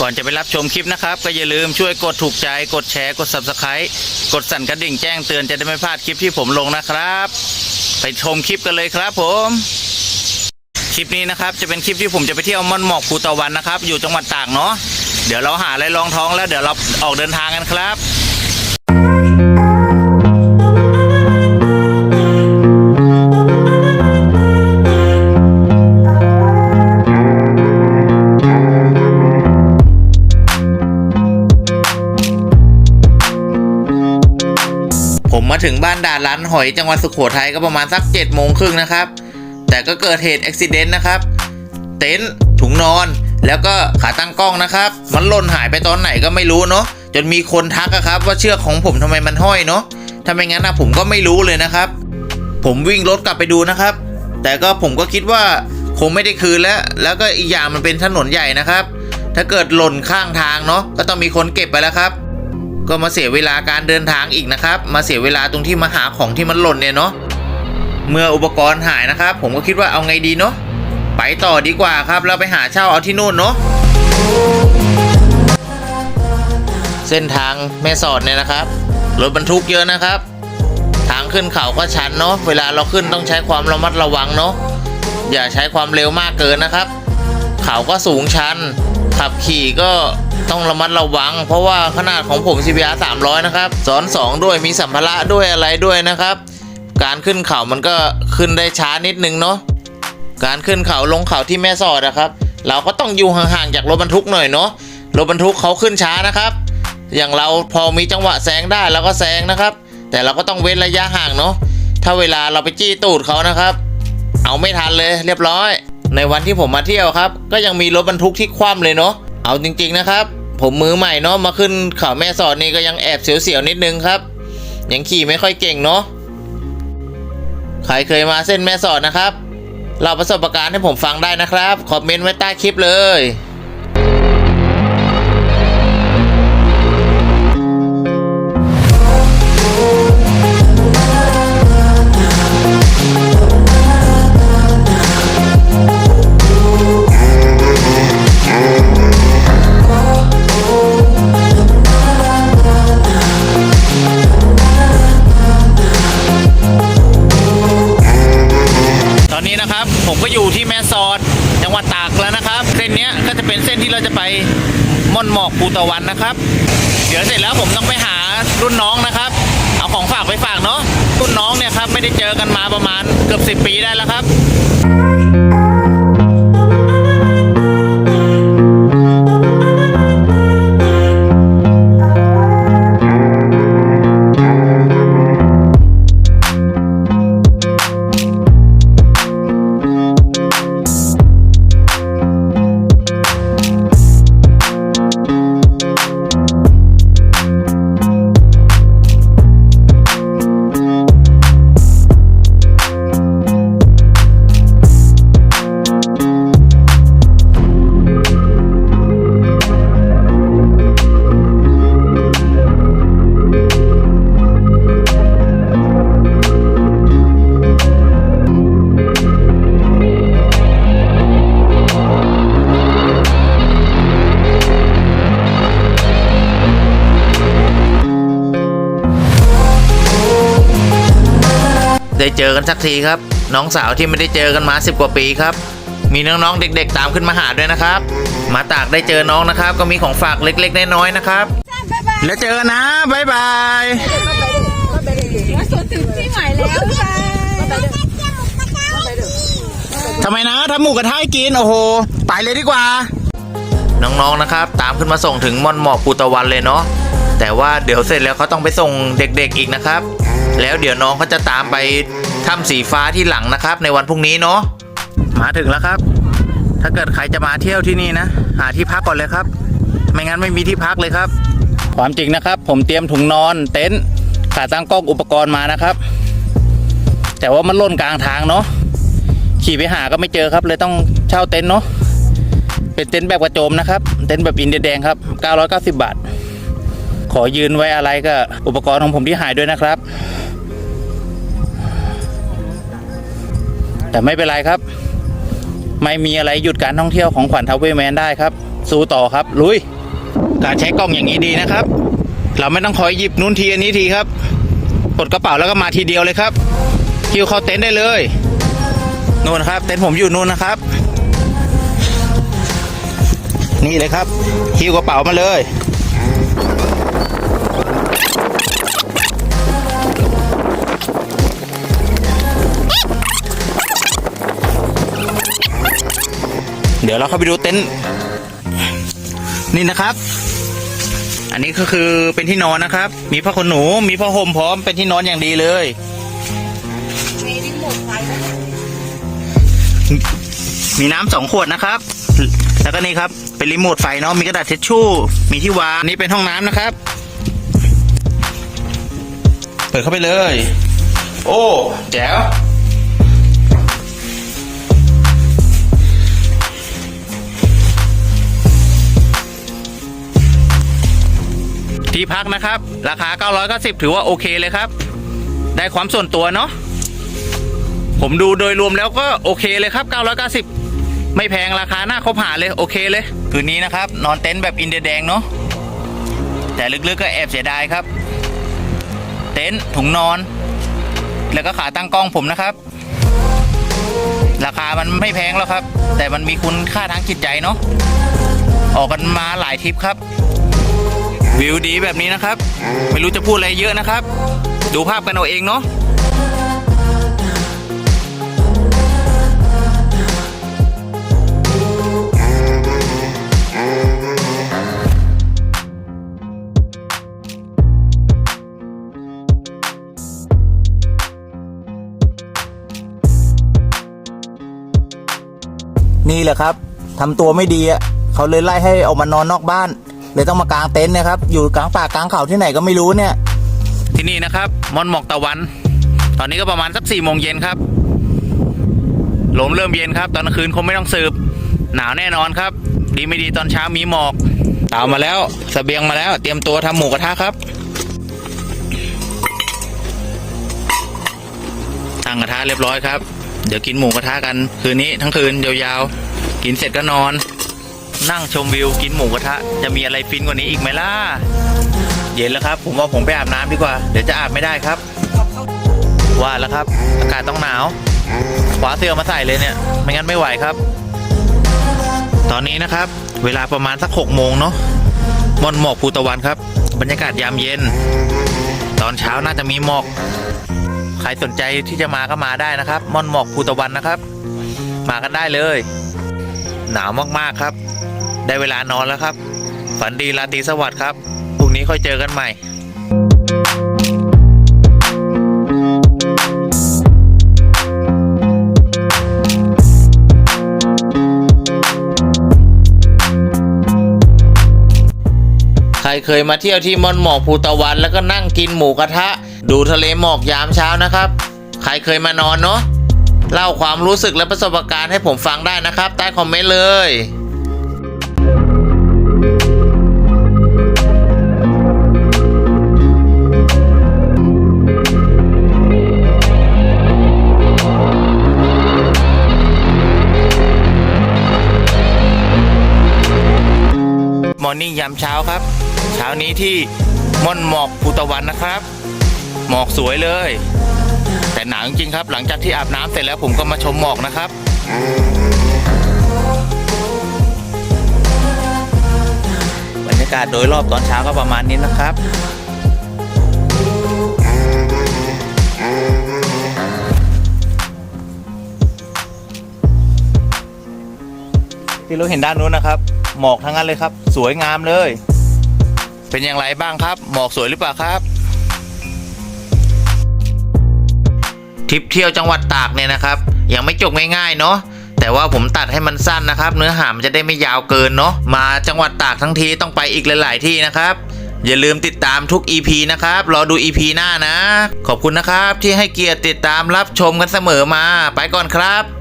ก่อนจะไปรับชมคลิปนะครับ ก็อย่าลืมช่วยกดถูกใจกดแชร์กด subscribe กดสั่นกระดิ่งแจ้งเตือนจะได้ไม่พลาดคลิปที่ผมลงนะครับ ไปชมคลิปกันเลยครับผมคลิปนี้นะครับจะเป็นคลิปที่ผมจะไปเที่ยวม่อนหมอกภูตะวันนะครับ อยู่จังหวัดตากเนาะเดี๋ยวเราหาอะไรรองท้องแล้วเดี๋ยวเราออกเดินทางกันครับ ผมมาถึงบ้านด่านร้านหอยจังหวัดสุโขทัยก็ประมาณสัก7จ็ดโมงครึ่งนะครับ แต่ก็เกิดเหตุอุบิเหตุนะครับ เต็นท์ถุงนอน แล้วก็ขาตั้งกล้องนะครับ มันหล่นหายไปตอนไหนก็ไม่รู้เนาะจนมีคนทักอะครับ ว่าเชือกของผมทำไมมันห้อยเนาะถ้าไมงั้นนะผมก็ไม่รู้เลยนะครับ ผมวิ่งรถกลับไปดูนะครับ แต่ก็ผมก็คิดว่าคงไม่ได้คืนแล้ว แล้วก็อีกอย่างมันเป็นถนนใหญ่นะครับ ถ้าเกิดหล่นข้างทางเนาะก็ต้องมีคนเก็บไปแล้วครับ ก็มาเสียเวลาการเดินทางอีกนะครับ มาเสียเวลาตรงที่มาหาของที่มันหล่นเนี่ยเนาะเมื่ออุปกรณ์หายนะครับ ผมก็คิดว่าเอาไงดีเนาะไปต่อดีกว่าครับเราไปหาเช่าเอาที่นู่นเนาะเส้นทางแม่สอดเนี่ยนะครับรถบรรทุกเยอะนะครับ ทางขึ้นเขาก็ชันเนาะเวลาเราขึ้นต้องใช้ความระมัดระวังเนาะอย่าใช้ความเร็วมากเกินนะครับ เขาก็สูงชัน ขับขี่ก็ต้องระมัดระวัง เพราะว่าขนาดของผม CBR 300 นะครับซ้อน2ด้วยมีสัมภาระด้วยอะไรด้วยนะครับ การขึ้นเขามันก็ขึ้นได้ช้านิดนึงเนาะการขึ้นเขาลงเขาที่แม่สอดนะครับ เราก็ต้องอยู่ห่างๆจากรถบรรทุกหน่อยเนาะรถบรรทุกเขาขึ้นช้านะครับ อย่างเราพอมีจังหวะแซงได้เราก็แซงนะครับ แต่เราก็ต้องเว้นระยะห่างเนาะถ้าเวลาเราไปจี้ตูดเขานะครับ เอาไม่ทันเลยเรียบร้อย ในวันที่ผมมาเที่ยวครับ ก็ยังมีรถบรรทุกที่คว่ำเลยเนาะเอาจริง ๆนะครับ ผมมือใหม่เนาะมาขึ้นเขาแม่สอดนี่ก็ยังแอบเสียวๆนิดนึงครับยังขี่ไม่ค่อยเก่งเนาะใครเคยมาเส้นแม่สอดนะครับเล่าประสบการณ์ให้ผมฟังได้นะครับคอมเมนต์ไว้ใต้คลิปเลย ม่อนหมอกภูตะวันนะครับ เดี๋ยวเสร็จแล้วผมต้องไปหารุ่นน้องนะครับ เอาของฝากไปฝากเนาะรุ่นน้องเนี่ยครับไม่ได้เจอกันมาประมาณเกือบ10 ปีได้แล้วครับ เจอกันสักทีครับ น้องสาวที่ไม่ได้เจอกันมา 10 กว่าปีครับ มีน้องๆเด็ก ๆ ตามขึ้นมาหาด้วยนะครับ มาตากได้เจอน้องนะครับ ก็มีของฝากเล็กๆน้อยๆนะครับ แล้วเจอกันนะบ๊ายบายมาสวนถึงที่ใหม่แล้วค่ะทำไมนะทำหมูกระทะให้กินโอ้โหไปเลยดีกว่า น้องๆนะครับ ตามขึ้นมาส่งถึงม่อนหมอกปูตะวันเลยเนาะแต่ว่าเดี๋ยวเสร็จแล้วเขาต้องไปส่งเด็กๆอีกนะครับ แล้วเดี๋ยวน้องเขาจะตามไป ถ้ำสีฟ้าที่หลังนะครับ ในวันพรุ่งนี้เนาะมาถึงแล้วครับ ถ้าเกิดใครจะมาเที่ยวที่นี่นะ หาที่พักก่อนเลยครับ ไม่งั้นไม่มีที่พักเลยครับ ความจริงนะครับ ผมเตรียมถุงนอนเต็นท์ขาตั้งกล้องอุปกรณ์มานะครับ แต่ว่ามันล่นกลางทางเนาะขี่ไปหาก็ไม่เจอครับ เลยต้องเช่าเต็นท์เนาะเป็นเต็นท์แบบกระโจมนะครับ เต็นท์แบบอินเดียแดงครับ 990 บาท ขอยืนไว้อะไรก็อุปกรณ์ของผมที่หายด้วยนะครับ แต่ไม่เป็นไรครับ ไม่มีอะไรหยุดการท่องเที่ยวของขวัญทาวเวแมนได้ครับ สู้ต่อครับ ลุย การใช้กล้องอย่างนี้ดีนะครับ เราไม่ต้องคอยหยิบนู้นทีอันนี้ทีครับกดกระเป๋าแล้วก็มาทีเดียวเลยครับคิวเข้าเต็นท์ได้เลยนู่นครับ เต็นท์ผมอยู่นู่นนะครับ นี่เลยครับคิวกระเป๋ามาเลย เดี๋ยวเราเข้าไปดูเต็นท์นี่นะครับ อันนี้ก็คือเป็นที่นอนนะครับ มีผ้าขนหนู มีผ้าห่มพร้อมเป็นที่นอนอย่างดีเลยมีรีโมทไฟมีน้ำสองขวดนะครับ แล้วก็นี่ครับ เป็นรีโมทไฟเนาะ มีกระดาษเช็ดชู่ มีที่วางนนี้เป็นห้องน้ำนะครับ เปิดเข้าไปเลย โอ้ แจ๋ว ที่พักนะครับ ราคา 990 ถือว่าโอเคเลยครับ ได้ความส่วนตัวเนาะผมดูโดยรวมแล้วก็โอเคเลยครับ 990 ไม่แพงราคาหน้าคบหาเลยโอเคเลย คืนนี้นะครับ นอนเต็นท์แบบอินเดียแดงเนาะแต่ลึกๆก็แอบเสียดายครับ เต็นท์ถุงนอน แล้วก็ขาตั้งกล้องผมนะครับ ราคามันไม่แพงแล้วครับ แต่มันมีคุณค่าทางจิตใจเนาะออกกันมาหลายทริปครับ วิวดีแบบนี้นะครับ ไม่รู้จะพูดอะไรเยอะนะครับ ดูภาพกันเอาเองเนาะนี่แหละครับทำตัวไม่ดีอะเขาเลยไล่ให้ออกมานอนนอกบ้าน เลยต้องมากางเต็นท์นะครับ อยู่กลางป่ากลางเขาที่ไหนก็ไม่รู้เนี่ย ที่นี่นะครับมอนหมอกตะวัน ตอนนี้ก็ประมาณสักสี่โมงเย็นครับลมเริ่มเย็นครับ ตอนกลางคืนคงไม่ต้องสืบ หนาวแน่นอนครับ ดีไม่ดีตอนเช้ามีหมอกเตามาแล้วสเสบียงมาแล้ว เตรียมตัวทำหมูกระทะครับตั้งกระทะเรียบร้อยครับ เดี๋ยวกินหมูกระทะกัน คืนนี้ทั้งคืนยาวๆ กินเสร็จก็นอน นั่งชมวิวกินหมูกระทะ จะมีอะไรฟินกว่านี้อีกไหมล่ะ เย็นแล้วครับ ผมว่าผมไปอาบน้ำดีกว่า เดี๋ยวจะอาบไม่ได้ครับ ว่าแล้วครับ อากาศต้องหนาวขวาเสื้อมาใส่เลยเนี่ย ไม่งั้นไม่ไหวครับ ตอนนี้นะครับ เวลาประมาณสักหกโมงเนาะมอนหมอกภูตะวันครับ บรรยากาศยามเย็น ตอนเช้าน่าจะมีหมอก ใครสนใจที่จะมาก็มาได้นะครับ มอนหมอกภูตะวันนะครับ มากันได้เลย หนาวมากๆครับ ได้เวลานอนแล้วครับ ฝันดีราตรีสวัสดิ์ครับพรุ่งนี้ค่อยเจอกันใหม่ใครเคยมาเที่ยวที่มอนหมอกภูตะวันแล้วก็นั่งกินหมูกระทะ ดูทะเลหมอกยามเช้านะครับ ใครเคยมานอนเนาะเล่าความรู้สึกและประสบการณ์ให้ผมฟังได้นะครับ ใต้คอมเมนต์เลย อร์นิ่งยามเช้าครับ เช้านี้ที่ม่อนหมอกภูตะวันนะครับ หมอกสวยเลย แต่หนาวจริงครับ หลังจากที่อาบน้ำเสร็จแล้วผมก็มาชมหมอกนะครับบรรยากาศโดยรอบตอนเช้าก็ประมาณนี้นะครับที่เราเห็นด้านนู้นนะครับ หมอกทั้งนั้นเลยครับ สวยงามเลย เป็นอย่างไรบ้างครับ หมอกสวยหรือเปล่าครับทริปเที่ยวจังหวัดตากเนี่ยนะครับ ยังไม่จบง่ายๆเนาะแต่ว่าผมตัดให้มันสั้นนะครับ เนื้อหามันจะได้ไม่ยาวเกินเนาะมาจังหวัดตากทั้งทีต้องไปอีกหลาย ๆ ที่นะครับ อย่าลืมติดตามทุก EP นะครับ รอดู EP หน้านะ ขอบคุณนะครับที่ให้เกียรติติดตามรับชมกันเสมอมา ไปก่อนครับ